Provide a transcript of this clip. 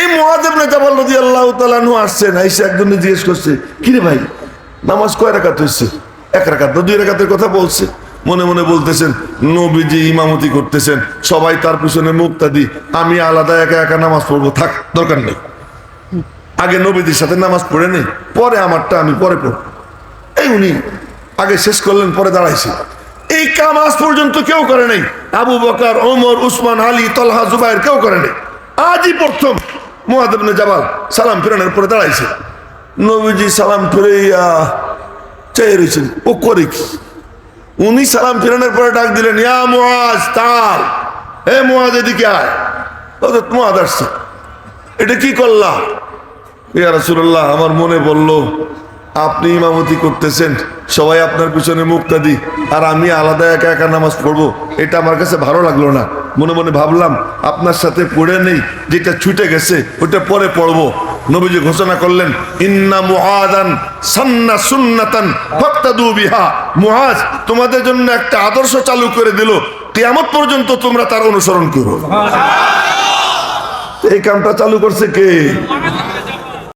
এই মহাদেব না জাবাল নদী আল্লাহ তালানু আসছেন, আইসে একজন জিজ্ঞেস করছে কিরে ভাই, নামাজ কয় রাকাত হয়েছে এক রাকাত না, দুই রাকাতের কথা বলছে। মনে মনে বলতেছেন, নবীজি ইমামতি করতেছেন, সবাই তার পিছনে মুক্তাদি, আমি আলাদা একা একা নামাজ পড়ব, থাক, দরকার নেই। আগে নবীদের সাথে নামাজ পড়ে নেই, পরে আমারটা আমি পরে পড়ব। এই উনি আগে শেষ করলেন, পরে দাঁড়াইছে। এই কাম আজ পর্যন্ত কেউ করে নাই। আবু বকার, ওমর, উসমান, আলী, তলহা, জুবাইর কেউ করে নাই। আজই প্রথম। মহাদেবনে জাবাল সালাম ফেরানোর পরে দাঁড়াইছে। নবীজি সালাম ফিরে চাই রয়েছেন ও করে কি? উনি সালাম ফেরানোর পরে ডাক দিলেন, ইয়া মুআজ তাল হে মুআজ এদিকে আয়। হযরত মুআজ আসছে। এটা কি করলা? ইয়া রাসূলুল্লাহ, আমার মনে বলল আপনি ইমামতি করতেছেন, সবাই আপনার পিছনে মুক্তাদি, আর আমি আলাদা একা একা নামাজ পড়ব, এটা আমার কাছে ভালো লাগল না। মনে মনে ভাবলাম আপনার সাথে পড়ে নেই যেটা ছুটে গেছে ওটা পরে পড়ব। নবীজি ঘোষণা করলেন ইন্না মুআদান সান্না সুন্নাতান ফাক্তাদু বিহা। মুআজ তোমাদের জন্য একটা আদর্শ চালু করে দিল কিয়ামত পর্যন্ত তোমরা তার অনুসরণ করো। এই কামটা চালু করছে কে?